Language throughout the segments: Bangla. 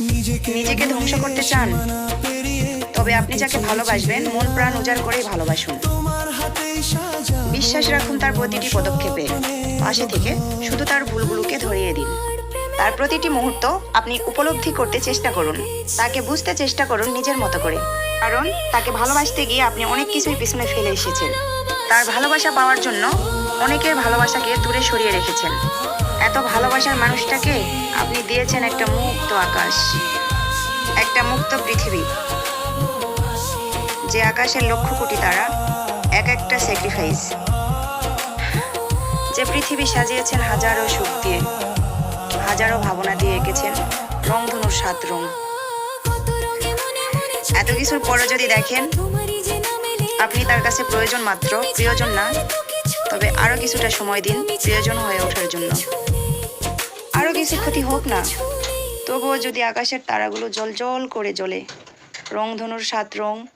নিজেকে ধ্বংস করতে চান, তবে আপনি যাকে ভালোবাসবেন, মন প্রাণ উজাড় করেই ভালোবাসুন। বিশ্বাস রাখুন তার প্রতিটি পদক্ষেপে। পাশে থেকে শুধু তার ভুলগুলোকে ধরিয়ে দিন। তার প্রতিটি মুহূর্ত আপনি উপলব্ধি করতে চেষ্টা করুন। তাকে বুঝতে চেষ্টা করুন নিজের মতো করে। কারণ তাকে ভালোবাসতে গিয়ে আপনি অনেক কিছুই পিছনে ফেলে এসেছেন। তার ভালোবাসা পাওয়ার জন্য অনেকের ভালোবাসাকে দূরে সরিয়ে রেখেছেন। এত ভালোবাসার মানুষটাকে আপনি দিয়েছেন একটা মুক্ত আকাশ, একটা মুক্ত পৃথিবী। যে আকাশের লক্ষ কোটি তারা, এক একটা স্যাক্রিফাইস যে পৃথিবী সাজিয়েছেন হাজারো সুখ দিয়ে, হাজারো ভাবনা দিয়ে এঁকেছেন রংধনুর সাত রং। এত কিছুর পরও যদি দেখেন আপনি তার কাছে প্রয়োজন মাত্র, প্রিয়জন না। তবে আরও কিছুটা সময় দিন, প্রিয়জন হয়ে ওঠার জন্য। আরও কিছু ক্ষতি হোক না। তবুও যদি আকাশের তারাগুলো জল জল করে জ্বলে রংধনুর সাত রং,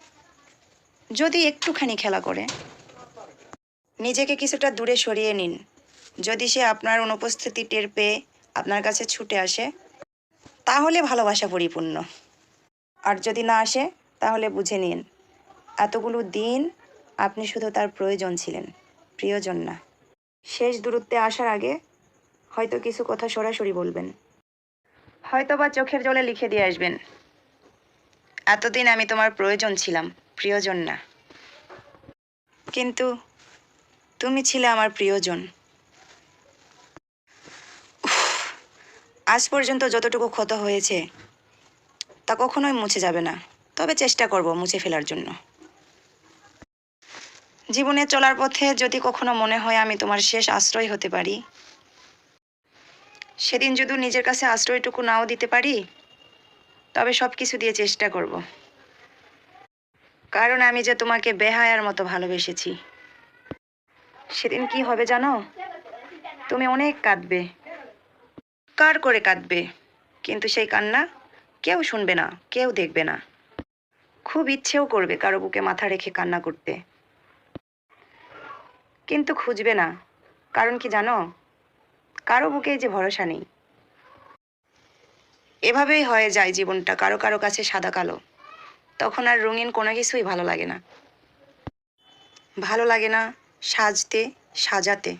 যদি একটুখানি খেলা করে, নিজেকে কিছুটা দূরে সরিয়ে নিন। যদি সে আপনার অনুপস্থিতি টের পেয়ে আপনার কাছে ছুটে আসে, তাহলে ভালোবাসা পরিপূর্ণ। আর যদি না আসে, তাহলে বুঝে নিন। এতগুলো দিন আপনি শুধু তার প্রয়োজন ছিলেন, প্রিয়জন না। শেষ দূরত্বে আসার আগে হয়তো কিছু কথা সরাসরি বলবেন। হয়তো বা চোখের জলে লিখে দিয়ে আসবেন, এতদিন আমি তোমার প্রয়োজন ছিলাম, প্রিয়জন না। কিন্তু তুমি ছিলে আমার প্রিয়জন। আজ পর্যন্ত যতটুকু ক্ষত হয়েছে, তা কখনোই মুছে যাবে না। তবে চেষ্টা করব মুছে ফেলার জন্য। জীবনে চলার পথে যদি কখনো মনে হয় আমি তোমার শেষ আশ্রয় হতে পারি? সেদিন যদি নিজের কাছে আশ্রয়টুকু নাও দিতে পারি, তবে সব কিছু দিয়ে চেষ্টা করব। কারণ আমি যে তোমাকে বেহায়ার মতো ভালোবেসেছি। সেদিন কি হবে জানো? তুমি অনেক কাঁদবে। কার করে কাঁদবে? কিন্তু সেই কান্না কেউ শুনবে না, কেউ দেখবে না। খুব ইচ্ছেও করবে কারও বুকে মাথা রেখে কান্না করতে। কিন্তু খুঁজবে না। কারণ কি জানো? কারও বুকে যে ভরসা নেই। এভাবেই হয়ে যায় জীবনটা, কারও কারও কাছে সাদা কালো। তখন আর রঙিন কোনো কিছুই ভালো লাগে না। ভালো লাগে না সাজতে, সাজাতে।